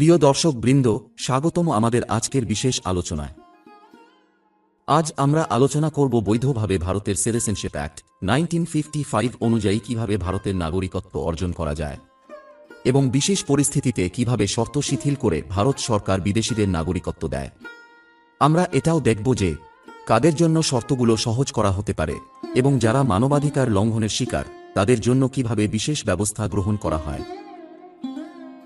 প্রিয় দর্শক বৃন্দ, স্বাগতম আমাদের আজকের বিশেষ আলোচনায়। আজ আমরা আলোচনা করব বৈধভাবে ভারতের সিটিজেনশিপ অ্যাক্ট নাইনটিন ফিফটি অনুযায়ী কীভাবে ভারতের নাগরিকত্ব অর্জন করা যায় এবং বিশেষ পরিস্থিতিতে কীভাবে শর্ত শিথিল করে ভারত সরকার বিদেশিদের নাগরিকত্ব দেয়। আমরা এটাও দেখব যে, কাদের জন্য শর্তগুলো সহজ করা হতে পারে এবং যারা মানবাধিকার লঙ্ঘনের শিকার, তাদের জন্য কীভাবে বিশেষ ব্যবস্থা গ্রহণ করা হয়।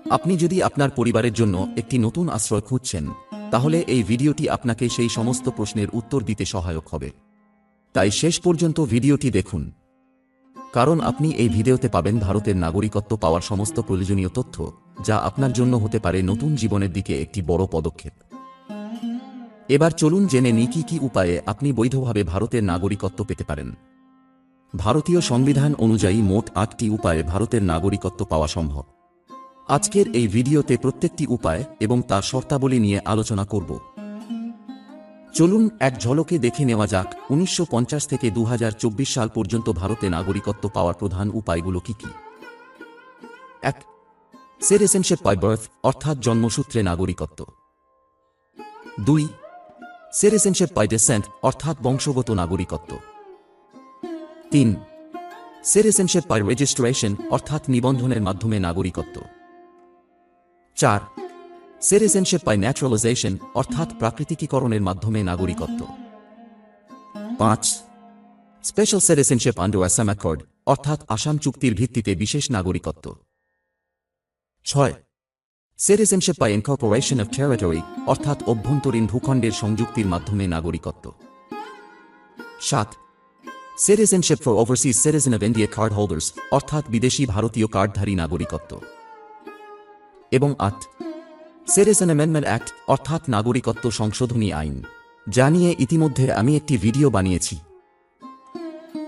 আপনি যদি আপনার পরিবারের জন্য একটি নতুন আশ্রয় খুঁজছেন, তাহলে এই ভিডিওটি আপনাকে সেই সমস্ত প্রশ্নের উত্তর দিতে সহায়ক হবে। তাই শেষ পর্যন্ত ভিডিওটি দেখুন। কারণ আপনি এই ভিডিওতে পাবেন ভারতের নাগরিকত্ব পাওয়ার সমস্ত প্রয়োজনীয় তথ্য, যা আপনার জন্য হতে পারে নতুন জীবনের দিকে একটি বড় পদক্ষেপ। এবার চলুন জেনে নিই কি কি উপায়ে আপনি বৈধভাবে ভারতের নাগরিকত্ব পেতে পারেন। ভারতীয় সংবিধান অনুযায়ী মোট আটটি উপায়ে ভারতের নাগরিকত্ব পাওয়া সম্ভব। আজকের এই ভিডিওতে প্রত্যেকটি উপায় এবং তার শর্তাবলী নিয়ে আলোচনা করব। চলুন এক ঝলকে দেখে নেওয়া যাক, উনিশশো পঞ্চাশ থেকে দু হাজার চব্বিশ সাল পর্যন্ত ভারতে নাগরিকত্ব পাওয়ার প্রধান উপায়গুলো কি কি? এক সিটিজেনশিপ বাই বার্থ অর্থাৎ জন্মসূত্রে নাগরিকত্ব। দুই সিটিজেনশিপ বাই ডেসেন্ট অর্থাৎ বংশগত নাগরিকত্ব। তিন সিটিজেনশিপ বাই রেজিস্ট্রেশন অর্থাৎ নিবন্ধনের মাধ্যমে নাগরিকত্ব। চার সিটিজেনশিপ বাই ন্যাচারালাইজেশন অর্থাৎ প্রাকৃতিকীকরণের মাধ্যমে নাগরিকত্ব। পাঁচ special citizenship under Assam accord অর্থাৎ আসাম চুক্তির ভিত্তিতে বিশেষ নাগরিকত্ব। ছয় citizenship by incorporation of territory অর্থাৎ অভ্যন্তরীণ ভূখণ্ডের সংযুক্তির মাধ্যমে নাগরিকত্ব। সাত citizenship for overseas citizen of India card holders অর্থাৎ বিদেশি ভারতীয় কার্ডধারী নাগরিকত্ব। এবং আট সিটিজেন অ্যামেন্ডমেন্ট অ্যাক্ট অর্থাৎ নাগরিকত্ব সংশোধনী আইন যা নিয়ে ইতিমধ্যে আমি একটি ভিডিও বানিয়েছি।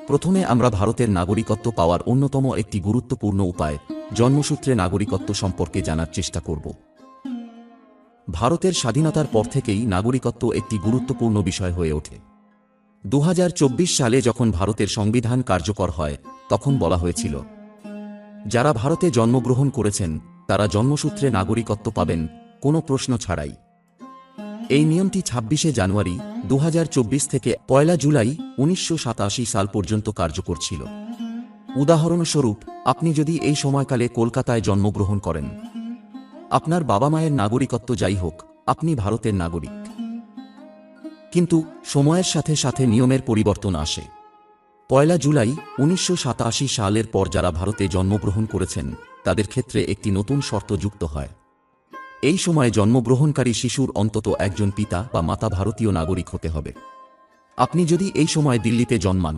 প্রথমে আমরা ভারতের নাগরিকত্ব পাওয়ার অন্যতম একটি গুরুত্বপূর্ণ উপায়, জন্মসূত্রে নাগরিকত্ব সম্পর্কে জানার চেষ্টা করব। ভারতের স্বাধীনতার পর থেকেই নাগরিকত্ব একটি গুরুত্বপূর্ণ বিষয় হয়ে ওঠে। দু হাজার চব্বিশ সালে যখন ভারতের সংবিধান কার্যকর হয়, তখন বলা হয়েছিল, যারা ভারতে জন্মগ্রহণ করেছেন তারা জন্মসূত্রে নাগরিকত্ব পাবেন, কোনো প্রশ্ন ছাড়াই। এই নিয়মটি ছাব্বিশে জানুয়ারি দু হাজার চব্বিশ থেকে পয়লা জুলাই উনিশশো সাতাশি সাল পর্যন্ত কার্যকর ছিল। উদাহরণস্বরূপ, আপনি যদি এই সময়কালে কলকাতায় জন্মগ্রহণ করেন। আপনার বাবা মায়ের নাগরিকত্ব যাই হোক, আপনি ভারতের নাগরিক। কিন্তু সময়ের সাথে সাথে নিয়মের পরিবর্তন আসে। পয়লা জুলাই উনিশশো সাতাশি সালের পর যারা ভারতে জন্মগ্রহণ করেছেন তাদের ক্ষেত্রে একটি নতুন শর্ত যুক্ত হয়। এই সময় জন্মগ্রহণকারী শিশুর অন্তত একজন পিতা বা মাতা ভারতীয় নাগরিক হতে হবে। আপনি যদি এই সময় দিল্লিতে জন্মান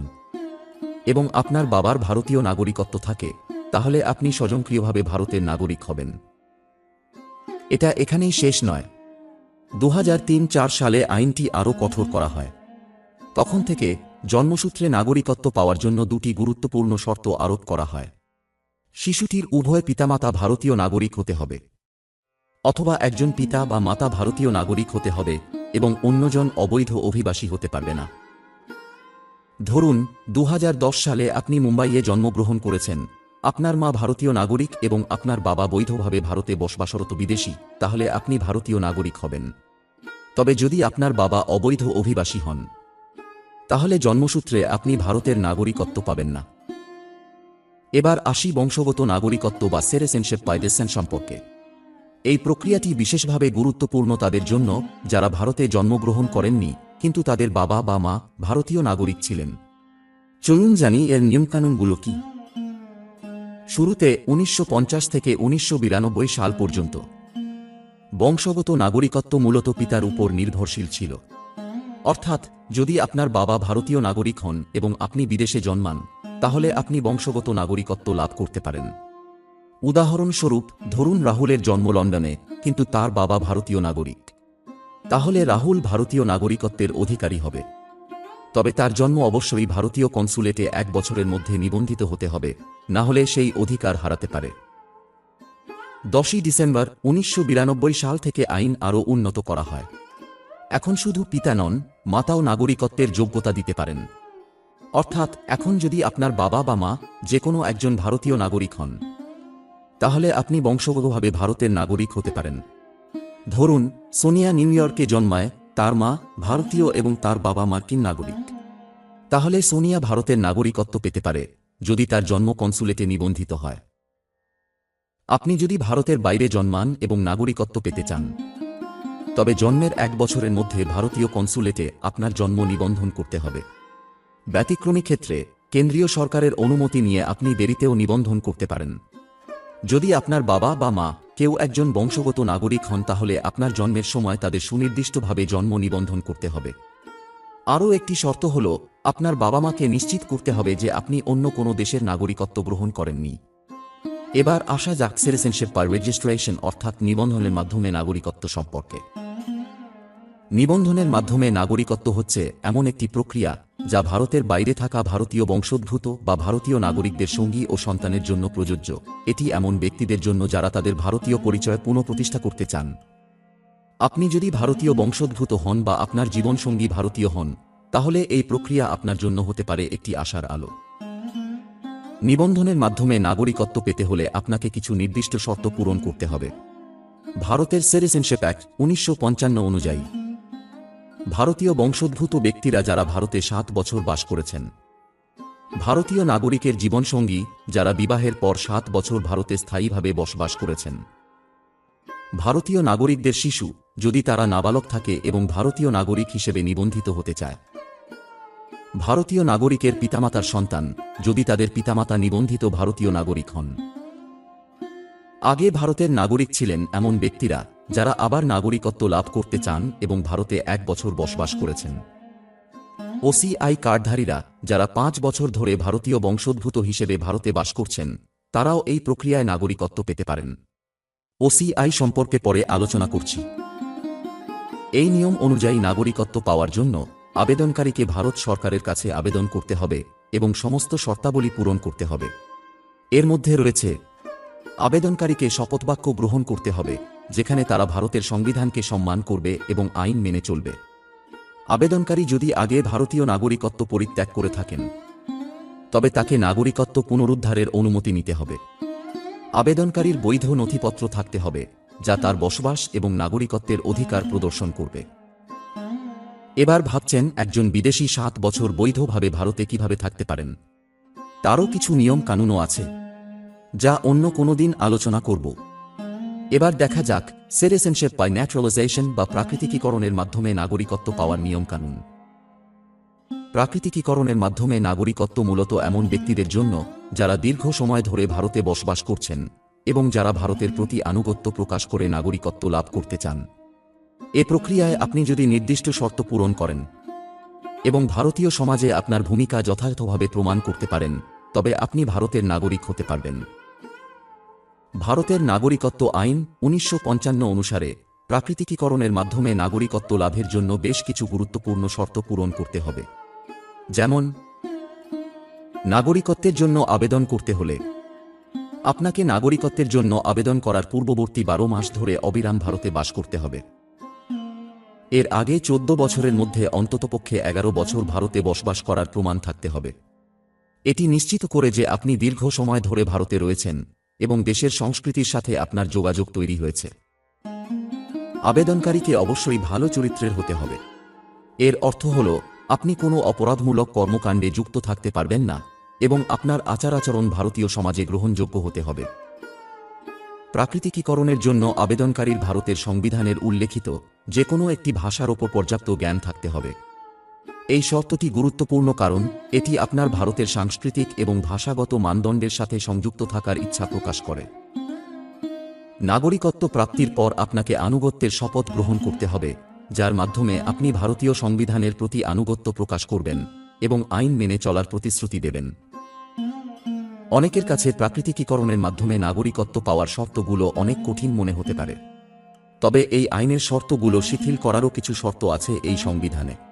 এবং আপনার বাবার ভারতীয় নাগরিকত্ব থাকে, তাহলে আপনি স্বয়ংক্রিয়ভাবে ভারতের নাগরিক হবেন। এটা এখানেই শেষ নয়। দু চার সালে আইনটি আরও কঠোর করা হয়। তখন থেকে জন্মসূত্রে নাগরিকত্ব পাওয়ার জন্য দুটি গুরুত্বপূর্ণ শর্ত আরোপ করা হয়। শিশুটির উভয় পিতামাতা ভারতীয় নাগরিক হতে হবে। অথবা একজন পিতা বা মাতা ভারতীয় নাগরিক হতে হবে এবং অন্যজন অবৈধ অভিবাসী হতে পারবে না। ধরুন দু হাজার দশ সালে আপনি মুম্বাইয়ে জন্মগ্রহণ করেছেন। আপনার মা ভারতীয় নাগরিক এবং আপনার বাবা বৈধভাবে ভারতে বসবাসরত বিদেশি, তাহলে আপনি ভারতীয় নাগরিক হবেন। তবে যদি আপনার বাবা অবৈধ অভিবাসী হন, তাহলে জন্মসূত্রে আপনি ভারতের নাগরিকত্ব পাবেন না। এবার আসি বংশগত নাগরিকত্ব বা সেরেসেনশিপ পাইডেসেন সম্পর্কে। এই প্রক্রিয়াটি বিশেষভাবে গুরুত্বপূর্ণ তাদের জন্য, যারা ভারতে জন্মগ্রহণ করেননি, কিন্তু তাদের বাবা বা মা ভারতীয় নাগরিক ছিলেন। চলুন জানি এর নিয়মকানুনগুলো কি। শুরুতে উনিশশো পঞ্চাশ থেকে উনিশশো বিরানব্বই সাল পর্যন্ত। বংশগত নাগরিকত্ব মূলত পিতার উপর নির্ভরশীল ছিল। অর্থাৎ, যদি আপনার বাবা ভারতীয় নাগরিক হন এবং আপনি বিদেশে জন্মান তাহলে আপনি বংশগত নাগরিকত্ব লাভ করতে পারেন। উদাহরণস্বরূপ, ধরুন রাহুলের জন্ম লন্ডনে, কিন্তু তার বাবা ভারতীয় নাগরিক। তাহলে রাহুল ভারতীয় নাগরিকত্বের অধিকারী হবে। তবে তার জন্ম অবশ্যই ভারতীয় কনসুলেটে এক বছরের মধ্যে নিবন্ধিত হতে হবে, না হলে সেই অধিকার হারাতে পারে। দশই ডিসেম্বর উনিশশো বিরানব্বই সাল থেকে আইন আরও উন্নত করা হয়। এখন শুধু পিতা নন, মাতাও নাগরিকত্বের যোগ্যতা দিতে পারেন। অর্থাৎ এখন যদি আপনার বাবা বা মা যে কোনো একজন ভারতীয় নাগরিক হন, তাহলে আপনি বংশগতভাবে ভারতের নাগরিক হতে পারেন। ধরুন, সোনিয়া নিউ ইয়র্কে জন্মায় তার মা ভারতীয় এবং তার বাবা মার্কিন নাগরিক। তাহলে সোনিয়া ভারতের নাগরিকত্ব পেতে পারে যদি তার জন্ম কনসুলেটে নিবন্ধিত হয়। আপনি যদি ভারতের বাইরে জন্মান এবং নাগরিকত্ব পেতে চান, তবে জন্মের এক বছরের মধ্যে ভারতীয় কনসুলেটে আপনার জন্ম নিবন্ধন করতে হবে। ব্যতিক্রমী ক্ষেত্রে কেন্দ্রীয় সরকারের অনুমতি নিয়ে আপনি দেরিতেও নিবন্ধন করতে পারেন। যদি আপনার বাবা বা মা কেউ একজন বংশগত নাগরিক হন, তাহলে আপনার জন্মের সময় তাদের সুনির্দিষ্টভাবে জন্ম নিবন্ধন করতে হবে। আরও একটি শর্ত হল, আপনার বাবা মাকে নিশ্চিত করতে হবে যে আপনি অন্য কোনো দেশের নাগরিকত্ব গ্রহণ করেননি। এবার আসা যাক সিটিজেনশিপ বা রেজিস্ট্রেশন অর্থাৎ নিবন্ধনের মাধ্যমে নাগরিকত্ব সম্পর্কে। নিবন্ধনের মাধ্যমে নাগরিকত্ব হচ্ছে এমন একটি প্রক্রিয়া যা ভারতের বাইরে থাকা ভারতীয় বংশোদ্ভূত বা ভারতীয় নাগরিকদের সঙ্গী ও সন্তানের জন্য প্রযোজ্য। এটি এমন ব্যক্তিদের জন্য যারা তাদের ভারতীয় পরিচয় পুনঃপ্রতিষ্ঠা করতে চান। আপনি যদি ভারতীয় বংশোদ্ভূত হন বা আপনার জীবনসঙ্গী ভারতীয় হন, তাহলে এই প্রক্রিয়া আপনার জন্য হতে পারে একটি আশার আলো। নিবন্ধনের মাধ্যমে নাগরিকত্ব পেতে হলে আপনাকে কিছু নির্দিষ্ট শর্ত পূরণ করতে হবে। ভারতের সিটিজেনশিপ অ্যাক্ট উনিশশো পঞ্চান্ন অনুযায়ী ভারতীয় বংশোদ্ভূত ব্যক্তিরা যারা ভারতে সাত বছর বাস করেছেন। ভারতীয় নাগরিকের জীবনসঙ্গী যারা বিবাহের পর সাত বছর ভারতে স্থায়ীভাবে বসবাস করেছেন। ভারতীয় নাগরিকদের শিশু যদি তারা নাবালক থাকে এবং ভারতীয় নাগরিক হিসেবে নিবন্ধিত হতে চায়। ভারতীয় নাগরিকের পিতামাতার সন্তান যদি তাদের পিতামাতা নিবন্ধিত ভারতীয় নাগরিক হন। আগে ভারতের নাগরিক ছিলেন এমন ব্যক্তিরা যারা আবার নাগরিকত্ব লাভ করতে চান এবং ভারতে এক বছর বসবাস করেছেন। ওসিআই কার্ডধারীরা যারা পাঁচ বছর ধরে ভারতীয় বংশোদ্ভূত হিসেবে ভারতে বাস করছেন, তারাও এই প্রক্রিয়ায় নাগরিকত্ব পেতে পারেন। ওসিআই সম্পর্কে পরে আলোচনা করছি। এই নিয়ম অনুযায়ী নাগরিকত্ব পাওয়ার জন্য আবেদনকারীকে ভারত সরকারের কাছে আবেদন করতে হবে এবং সমস্ত শর্তাবলী পূরণ করতে হবে। এর মধ্যে রয়েছে, আবেদনকারীকে শপথবাক্য গ্রহণ করতে হবে যেখানে তারা ভারতের সংবিধানকে সম্মান করবে এবং আইন মেনে চলবে। আবেদনকারী যদি আগে ভারতীয় নাগরিকত্ব পরিত্যাগ করে থাকেন, তবে তাকে নাগরিকত্ব পুনরুদ্ধারের অনুমতি নিতে হবে। আবেদনকারীর বৈধ নথিপত্র থাকতে হবে, যা তার বসবাস এবং নাগরিকত্বের অধিকার প্রদর্শন করবে। এবার ভাবছেন একজন বিদেশি সাত বছর বৈধভাবে ভারতে কীভাবে থাকতে পারেন। তারও কিছু নিয়ম কানুনও আছে, যা অন্য কোনো দিন আলোচনা করব। এবার দেখা যাক সিটিজেনশিপ বাই ন্যাচারালাইজেশন বা প্রাকৃতিকীকরণের মাধ্যমে নাগরিকত্ব পাওয়ার নিয়মকানুন। প্রাকৃতিকীকরণের মাধ্যমে নাগরিকত্ব মূলত এমন ব্যক্তিদের জন্য, যারা দীর্ঘ সময় ধরে ভারতে বসবাস করছেন, এবং যারা ভারতের প্রতি আনুগত্য প্রকাশ করে নাগরিকত্ব লাভ করতে চান। এ প্রক্রিয়ায় আপনি যদি নির্দিষ্ট শর্ত পূরণ করেন, এবং ভারতীয় সমাজে আপনার ভূমিকা যথাযথভাবে প্রমাণ করতে পারেন, তবে আপনি ভারতের নাগরিক হতে পারবেন। ভারতের নাগরিকত্ব আইন উনিশশো পঞ্চান্ন অনুসারে প্রাকৃতিকীকরণের মাধ্যমে নাগরিকত্ব লাভের জন্য বেশ কিছু গুরুত্বপূর্ণ শর্ত পূরণ করতে হবে। যেমন, নাগরিকত্বের জন্য আবেদন করতে হলে আপনাকে নাগরিকত্বের জন্য আবেদন করার পূর্ববর্তী বারো মাস ধরে অবিরাম ভারতে বাস করতে হবে। এর আগে চোদ্দ বছরের মধ্যে অন্ততপক্ষে এগারো বছর ভারতে বসবাস করার প্রমাণ থাকতে হবে। এটি নিশ্চিত করে যে আপনি দীর্ঘ সময় ধরে ভারতে রয়েছেন। এবং দেশের সংস্কৃতির সাথে আপনার যোগাযোগ তৈরি হয়েছে। আবেদনকারীকে অবশ্যই ভালো চরিত্রের হতে হবে। এর অর্থ হল, আপনি কোনো অপরাধমূলক কর্মকাণ্ডে যুক্ত থাকতে পারবেন না এবং আপনার আচার আচরণ ভারতীয় সমাজে গ্রহণযোগ্য হতে হবে। প্রাকৃতিকীকরণের জন্য আবেদনকারীর ভারতের সংবিধানের উল্লেখিত যে কোনো একটি ভাষার ওপর পর্যাপ্ত জ্ঞান থাকতে হবে। এই শর্তটি গুরুত্বপূর্ণ কারণ, এটি আপনার ভারতের সাংস্কৃতিক এবং ভাষাগত মানদণ্ডের সাথে সংযুক্ত থাকার ইচ্ছা প্রকাশ করে। নাগরিকত্ব প্রাপ্তির পর আপনাকে আনুগত্যের শপথ গ্রহণ করতে হবে, যার মাধ্যমে আপনি ভারতীয় সংবিধানের প্রতি আনুগত্য প্রকাশ করবেন এবং আইন মেনে চলার প্রতিশ্রুতি দেবেন। অনেকের কাছে প্রাকৃতিকীকরণের মাধ্যমে নাগরিকত্ব পাওয়ার শর্তগুলো অনেক কঠিন মনে হতে পারে। তবে এই আইনের শর্তগুলো শিথিল করারও কিছু শর্ত আছে এই সংবিধানে।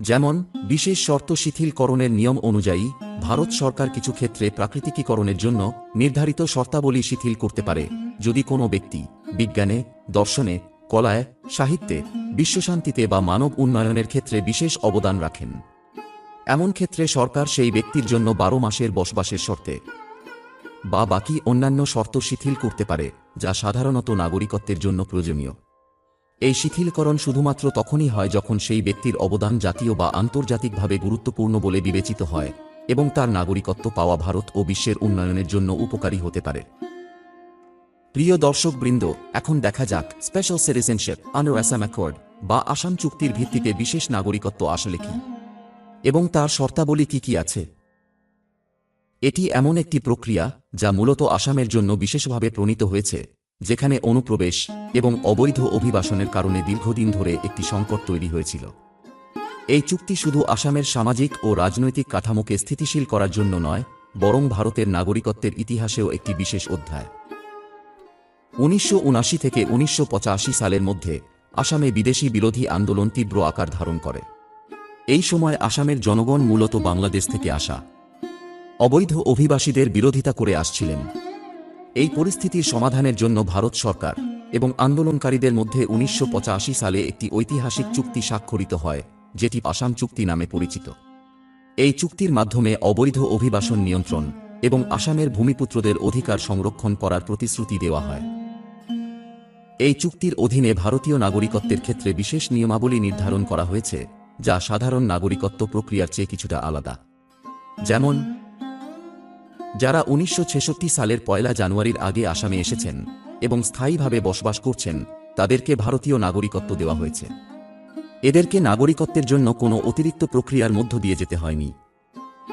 যেমন, বিশেষ শর্ত শিথিলকরণের নিয়ম অনুযায়ী, ভারত সরকার কিছু ক্ষেত্রে প্রাকৃতিকীকরণের জন্য নির্ধারিত শর্তাবলী শিথিল করতে পারে। যদি কোনো ব্যক্তি বিজ্ঞানে, দর্শনে, কলায়, সাহিত্যে, বিশ্বশান্তিতে বা মানব উন্নয়নের ক্ষেত্রে বিশেষ অবদান রাখেন। এমন ক্ষেত্রে সরকার সেই ব্যক্তির জন্য বারো মাসের বসবাসের শর্তে বা বাকি অন্যান্য শর্ত শিথিল করতে পারে, যা সাধারণত নাগরিকত্বের জন্য প্রয়োজনীয়। এই শিথিলকরণ শুধুমাত্র তখনই হয় যখন সেই ব্যক্তির অবদান জাতীয় বা আন্তর্জাতিকভাবে গুরুত্বপূর্ণ বলে বিবেচিত হয় এবং তার নাগরিকত্ব পাওয়া ভারত ও বিশ্বের উন্নয়নের জন্য উপকারী হতে পারে। প্রিয় দর্শকবৃন্দ, এখন দেখা যাক special citizenship under Assam accord বা আসাম চুক্তির ভিত্তিতে বিশেষ নাগরিকত্ব আসলে কি এবং তার শর্তাবলী কি কি আছে। এটি এমন একটি প্রক্রিয়া যা মূলত আসামের জন্য বিশেষভাবে প্রণীত হয়েছে। যেখানে অনুপ্রবেশ এবং অবৈধ অভিবাসনের কারণে দীর্ঘদিন ধরে একটি সংকট তৈরি হয়েছিল। এই চুক্তি শুধু আসামের সামাজিক ও রাজনৈতিক কাঠামোকে স্থিতিশীল করার জন্য নয়, বরং ভারতের নাগরিকত্বের ইতিহাসেও একটি বিশেষ অধ্যায়। উনিশশো থেকে উনিশশো পঁচাশি সালের মধ্যে আসামে বিদেশি বিরোধী আন্দোলন তীব্র আকার ধারণ করে। এই সময় আসামের জনগণ মূলত বাংলাদেশ থেকে আসা। অবৈধ অভিবাসীদের বিরোধিতা করে আসছিলেন। এই পরিস্থিতির সমাধানের জন্য ভারত সরকার এবং আন্দোলনকারীদের মধ্যে উনিশশো পঁচাশি সালে একটি ঐতিহাসিক চুক্তি স্বাক্ষরিত হয়, যেটি আসাম চুক্তি নামে পরিচিত। এই চুক্তির মাধ্যমে অবৈধ অভিবাসন নিয়ন্ত্রণ এবং আসামের ভূমিপুত্রদের অধিকার সংরক্ষণ করার প্রতিশ্রুতি দেওয়া হয়। এই চুক্তির অধীনে ভারতীয় নাগরিকত্বের ক্ষেত্রে বিশেষ নিয়মাবলী নির্ধারণ করা হয়েছে, যা সাধারণ নাগরিকত্ব প্রক্রিয়ার চেয়ে কিছুটা আলাদা। যেমন যারা উনিশশো ছেষট্টি সালের পয়লা জানুয়ারির আগে আসামে এসেছেন এবং স্থায়ীভাবে বসবাস করছেন, তাদেরকে ভারতীয় নাগরিকত্ব দেওয়া হয়েছে। এদেরকে নাগরিকত্বের জন্য কোনো অতিরিক্ত প্রক্রিয়ার মধ্য দিয়ে যেতে হয়নি।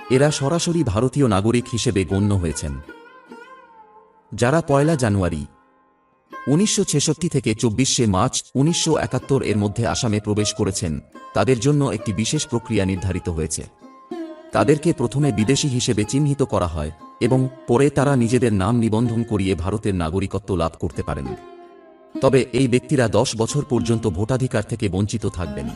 এরা সরাসরি ভারতীয় নাগরিক হিসেবে গণ্য হয়েছেন। যারা পয়লা জানুয়ারি উনিশশো ছেষট্টি থেকে চব্বিশে মার্চ উনিশশো একাত্তর এর মধ্যে আসামে প্রবেশ করেছেন, তাদের জন্য একটি বিশেষ প্রক্রিয়া নির্ধারিত হয়েছে। তাদেরকে প্রথমে বিদেশি হিসেবে চিহ্নিত করা হয় এবং পরে তারা নিজেদের নাম নিবন্ধন করিয়ে ভারতের নাগরিকত্ব লাভ করতে পারেন। তবে এই ব্যক্তিরা দশ বছর পর্যন্ত ভোটাধিকার থেকে বঞ্চিত থাকবেন।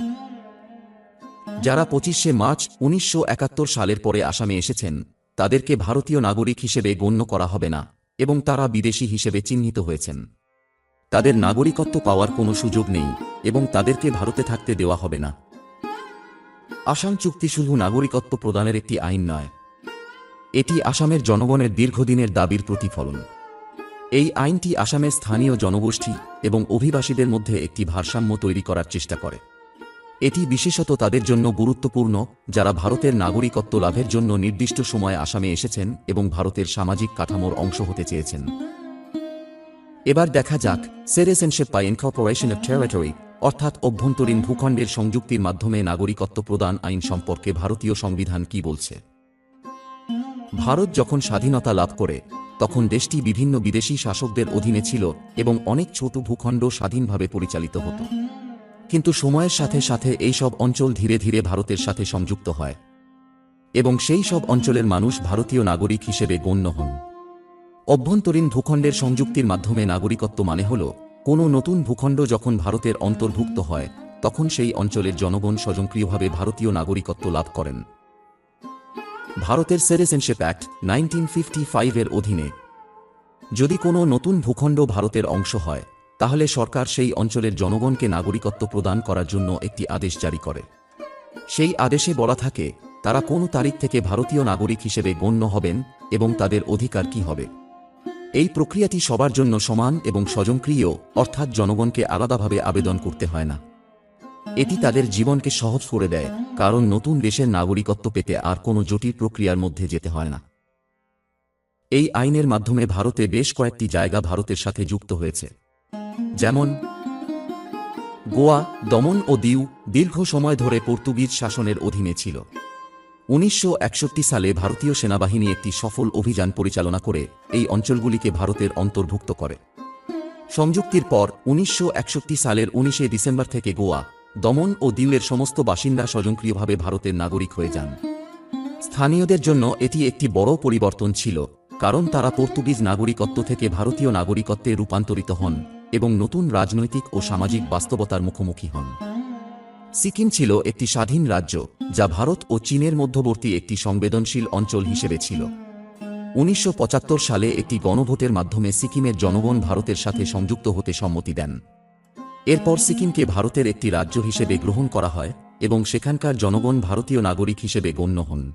যারা পঁচিশে মার্চ উনিশশো একাত্তর সালের পরে আসামে এসেছেন, তাদেরকে ভারতীয় নাগরিক হিসেবে গণ্য করা হবে না এবং তারা বিদেশি হিসেবে চিহ্নিত হয়েছেন। তাদের নাগরিকত্ব পাওয়ার কোনো সুযোগ নেই এবং তাদেরকে ভারতে থাকতে দেওয়া হবে না। আসাম চুক্তি শুধু নাগরিকত্ব প্রদানের একটি আইন নয়, এটি আসামের জনগণের দীর্ঘদিনের দাবির প্রতিফলন। এই আইনটি আসামের স্থানীয় জনগোষ্ঠী এবং অভিবাসীদের মধ্যে একটি ভারসাম্য তৈরি করার চেষ্টা করে। এটি বিশেষত তাদের জন্য গুরুত্বপূর্ণ, যারা ভারতের নাগরিকত্ব লাভের জন্য নির্দিষ্ট সময়ে আসামে এসেছেন এবং ভারতের সামাজিক কাঠামোর অংশ হতে চেয়েছেন। এবার দেখা যাক citizenship by incorporation of territory অর্থাৎ অভ্যন্তরীণ ভূখণ্ডের সংযুক্তির মাধ্যমে নাগরিকত্ব প্রদান আইন সম্পর্কে ভারতীয় সংবিধান কি বলছে? ভারত যখন স্বাধীনতা লাভ করে, তখন দেশটি বিভিন্ন বিদেশি শাসকদের অধীনে ছিল এবং অনেক ছোট ভূখণ্ড স্বাধীনভাবে পরিচালিত হতো। কিন্তু সময়ের সাথে সাথে এই সব অঞ্চল ধীরে ধীরে ভারতের সাথে সংযুক্ত হয় এবং সেই সব অঞ্চলের মানুষ ভারতীয় নাগরিক হিসেবে গণ্য হন। অভ্যন্তরীণ ভূখণ্ডের সংযুক্তির মাধ্যমে নাগরিকত্ব মানে হল কোনো নতুন ভূখণ্ড যখন ভারতের অন্তর্ভুক্ত হয়, তখন সেই অঞ্চলের জনগণ স্বয়ংক্রিয়ভাবে ভারতীয় নাগরিকত্ব লাভ করেন। ভারতের সিটিজেনশিপ অ্যাক্ট নাইনটিন ফিফটি ফাইভের অধীনে যদি কোনো নতুন ভূখণ্ড ভারতের অংশ হয়, তাহলে সরকার সেই অঞ্চলের জনগণকে নাগরিকত্ব প্রদান করার জন্য একটি আদেশ জারি করে। সেই আদেশে বলা থাকে, তারা কোন তারিখ থেকে ভারতীয় নাগরিক হিসেবে গণ্য হবেন এবং তাদের অধিকার কি হবে। এই প্রক্রিয়াটি সবার জন্য সমান এবং স্বয়ংক্রিয় অর্থাৎ জনগণকে আলাদাভাবে আবেদন করতে হয় না। এটি তাদের জীবনকে সহজ করে দেয়, কারণ নতুন দেশের নাগরিকত্ব পেতে আর কোনো জটিল প্রক্রিয়ার মধ্যে যেতে হয় না। এই আইনের মাধ্যমে ভারতে বেশ কয়েকটি জায়গা ভারতের সাথে যুক্ত হয়েছে। যেমন, গোয়া, দমন ও দিউ দীর্ঘ সময় ধরে পর্তুগিজ শাসনের অধীনে ছিল। উনিশশো একষট্টি সালে ভারতীয় সেনাবাহিনী একটি সফল অভিযান পরিচালনা করে এই অঞ্চলগুলিকে ভারতের অন্তর্ভুক্ত করে। সংযুক্তির পর উনিশশো একষট্টি সালের উনিশে ডিসেম্বর থেকে গোয়া, দমন ও দিউয়ের সমস্ত বাসিন্দা স্বয়ংক্রিয়ভাবে ভারতের নাগরিক হয়ে যান। স্থানীয়দের জন্য এটি একটি বড় পরিবর্তন ছিল, কারণ তারা পর্তুগিজ নাগরিকত্ব থেকে ভারতীয় নাগরিকত্বে রূপান্তরিত হন এবং নতুন রাজনৈতিক ও সামাজিক বাস্তবতার মুখোমুখি হন। সিকিম ছিল একটি স্বাধীন রাজ্য, যা ভারত ও চীনের মধ্যবর্তী একটি সংবেদনশীল অঞ্চল হিসেবে ছিল। উনিশশো পঁচাত্তর সালে একটি গণভোটের মাধ্যমে সিকিমের জনগণ ভারতের সাথে সংযুক্ত হতে সম্মতি দেন। এরপর সিকিমকে ভারতের একটি রাজ্য হিসেবে গ্রহণ করা হয় এবং সেখানকার জনগণ ভারতীয় নাগরিক হিসেবে গণ্য হন।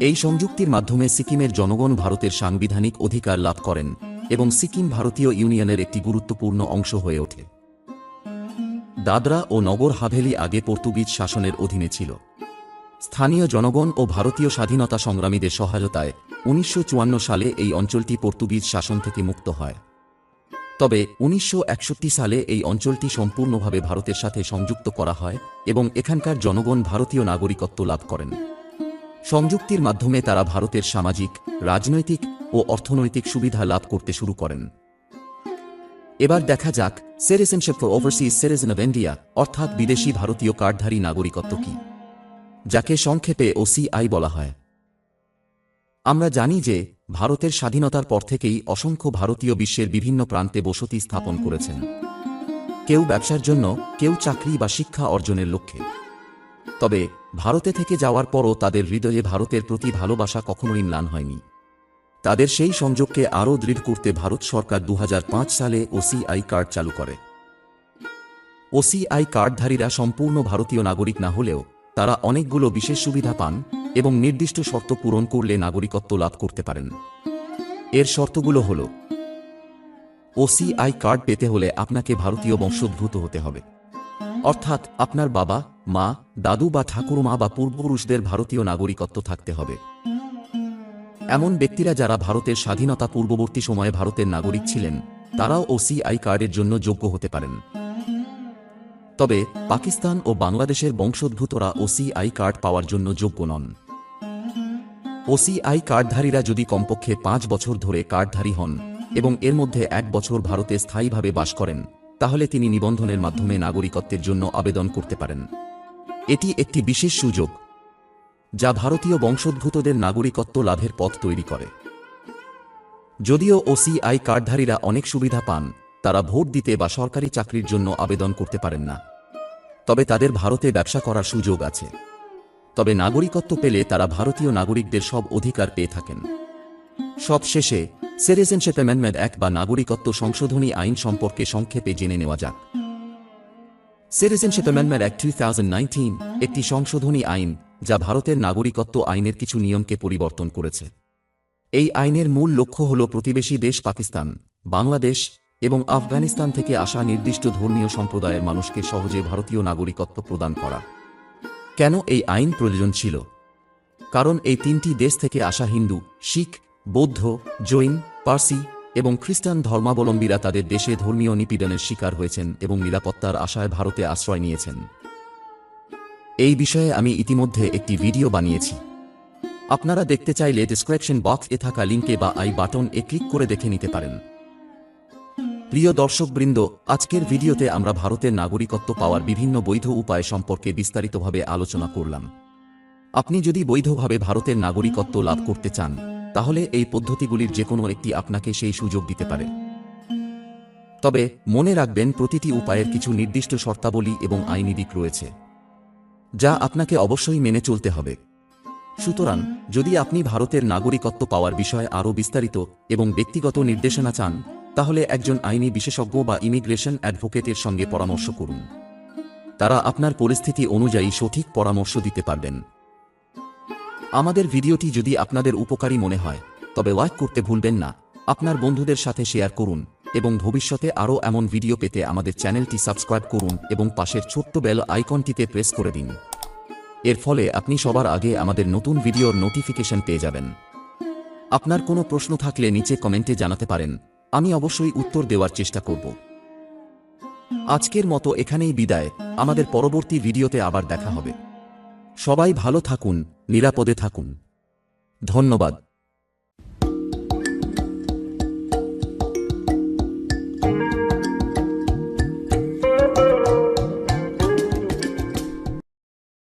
এই সংযুক্তির মাধ্যমে সিকিমের জনগণ ভারতের সাংবিধানিক অধিকার লাভ করেন এবং সিকিম ভারতীয় ইউনিয়নের একটি গুরুত্বপূর্ণ অংশ হয়ে ওঠে। দাদরা ও নগর হাভেলি আগে পর্তুগিজ শাসনের অধীনে ছিল। স্থানীয় জনগণ ও ভারতীয় স্বাধীনতা সংগ্রামীদের সহায়তায় উনিশশো চুয়ান্ন সালে এই অঞ্চলটি পর্তুগিজ শাসন থেকে মুক্ত হয়। তবে উনিশশো একষট্টি সালে এই অঞ্চলটি সম্পূর্ণভাবে ভারতের সাথে সংযুক্ত করা হয় এবং এখানকার জনগণ ভারতীয় নাগরিকত্ব লাভ করেন। সংযুক্তির মাধ্যমে তারা ভারতের সামাজিক, রাজনৈতিক ও অর্থনৈতিক সুবিধা লাভ করতে শুরু করেন। এবার দেখা যাক citizenship for overseas citizen of India অর্থাৎ বিদেশি ভারতীয় কার্ডধারী নাগরিকত্ব কি? যাকে সংক্ষেপে ওসিআই বলা হয়। আমরা জানি যে, ভারতের স্বাধীনতার পর থেকেই অসংখ্য ভারতীয় বিশ্বের বিভিন্ন প্রান্তে বসতি স্থাপন করেছেন। কেউ ব্যবসার জন্য, কেউ চাকরি বা শিক্ষা অর্জনের লক্ষ্যে। তবে, ভারতে থেকে যাওয়ার পরও তাদের হৃদয়ে ভারতের প্রতি ভালোবাসা কখনোই ম্লান হয়নি। তাদের সেই সংযোগকে আরও দৃঢ় করতে ভারত সরকার দু হাজার পাঁচ সালে ওসিআই কার্ড চালু করে। ওসিআই কার্ডধারীরা সম্পূর্ণ ভারতীয় নাগরিক না হলেও তারা অনেকগুলো বিশেষ সুবিধা পান এবং নির্দিষ্ট শর্ত পূরণ করলে নাগরিকত্ব লাভ করতে পারেন। এর শর্তগুলো হল ওসিআই কার্ড পেতে হলে আপনাকে ভারতীয় বংশোদ্ভূত হতে হবে। অর্থাৎ আপনার বাবা, মা, দাদু বা ঠাকুরমা বা পূর্বপুরুষদের ভারতীয় নাগরিকত্ব থাকতে হবে। এমন ব্যক্তিরা যারা ভারতের স্বাধীনতা পূর্ববর্তী সময়ে ভারতের নাগরিক ছিলেন, তারাও ওসিআই কার্ডের জন্য যোগ্য হতে পারেন। তবে পাকিস্তান ও বাংলাদেশের বংশোদ্ভূতরা ওসিআই কার্ড পাওয়ার জন্য যোগ্য নন। ওসিআই কার্ডধারীরা যদি কমপক্ষে পাঁচ বছর ধরে কার্ডধারী হন এবং এর মধ্যে এক বছর ভারতে স্থায়ীভাবে বাস করেন, তাহলে তিনি নিবন্ধনের মাধ্যমে নাগরিকত্বের জন্য আবেদন করতে পারেন। এটি একটি বিশেষ সুযোগ যা ভারতীয় বংশোদ্ভূতদের নাগরিকত্ব লাভের পথ তৈরি করে। যদিও ওসিআই কার্ডধারীরা অনেক সুবিধা পান, তারা ভোট দিতে বা সরকারি চাকরির জন্য আবেদন করতে পারেন না। তবে তাদের ভারতে ব্যবসা করার সুযোগ আছে। তবে নাগরিকত্ব পেলে তারা ভারতীয় নাগরিকদের সব অধিকার পেয়ে থাকেন। সব শেষে সিটিজেনশিপ অ্যামেন্ডমেন্ট অ্যাক্ট বা নাগরিকত্ব সংশোধনী আইন সম্পর্কে সংক্ষেপে জেনে নেওয়া যাক। সিটিজেনশিপ অ্যামেন্ডমেন্ট অ্যাক্ট টু একটি সংশোধনী আইন যা ভারতের নাগরিকত্ব আইনের কিছু নিয়মকে পরিবর্তন করেছে। এই আইনের মূল লক্ষ্য হল প্রতিবেশী দেশ পাকিস্তান, বাংলাদেশ এবং আফগানিস্তান থেকে আসা নির্দিষ্ট ধর্মীয় সম্প্রদায়ের মানুষকে সহজে ভারতীয় নাগরিকত্ব প্রদান করা। কেন এই আইন প্রয়োজন ছিল? কারণ এই তিনটি দেশ থেকে আসা হিন্দু, শিখ, বৌদ্ধ, জৈন, পার্সি এবং খ্রিস্টান ধর্মাবলম্বীরা তাদের দেশে ধর্মীয় নিপীড়নের শিকার হয়েছেন এবং নিরাপত্তার আশায় ভারতে আশ্রয় নিয়েছেন। এই বিষয়ে আমি ইতিমধ্যে একটি ভিডিও বানিয়েছি। আপনারা দেখতে চাইলে ডিসক্রিপশন বক্স এ থাকা লিঙ্কে বা আই বাটন এ ক্লিক করে দেখে নিতে পারেন। প্রিয় দর্শকবৃন্দ, আজকের ভিডিওতে আমরা ভারতের নাগরিকত্ব পাওয়ার বিভিন্ন বৈধ উপায় সম্পর্কে বিস্তারিতভাবে আলোচনা করলাম। আপনি যদি বৈধভাবে ভারতের নাগরিকত্ব লাভ করতে চান, তাহলে এই পদ্ধতিগুলির যে কোনো একটি আপনাকে সেই সুযোগ দিতে পারে। তবে মনে রাখবেন, প্রতিটি উপায়ের কিছু নির্দিষ্ট শর্তাবলী এবং আইনি দিক রয়েছে। যা আপনাকে অবশ্যই মেনে চলতে হবে। সুতরাং, যদি আপনি ভারতের নাগরিকত্ব পাওয়ার বিষয়ে আরও বিস্তারিত এবং ব্যক্তিগত নির্দেশনা চান, তাহলে একজন আইনি বিশেষজ্ঞ বা ইমিগ্রেশন অ্যাডভোকেটের সঙ্গে পরামর্শ করুন। তারা আপনার পরিস্থিতি অনুযায়ী সঠিক পরামর্শ দিতে পারবেন। আমাদের ভিডিওটি যদি আপনাদের উপকারী মনে হয়, তবে লাইক করতে ভুলবেন না। আপনার বন্ধুদের সাথে শেয়ার করুন। এবং ভবিষ্যতে আরও এমন ভিডিও পেতে আমাদের চ্যানেলটি সাবস্ক্রাইব করুন এবং পাশের ছোট্ট বেল আইকনটিতে প্রেস করে দিন। এর ফলে আপনি সবার আগে আমাদের নতুন ভিডিওর নোটিফিকেশন পেয়ে যাবেন। আপনার কোনো প্রশ্ন থাকলে নিচে কমেন্টে জানাতে পারেন। আমি অবশ্যই উত্তর দেওয়ার চেষ্টা করব। আজকের মতো এখানেই বিদায়। আমাদের পরবর্তী ভিডিওতে আবার দেখা হবে। সবাই ভালো থাকুন, নিরাপদে থাকুন। ধন্যবাদ।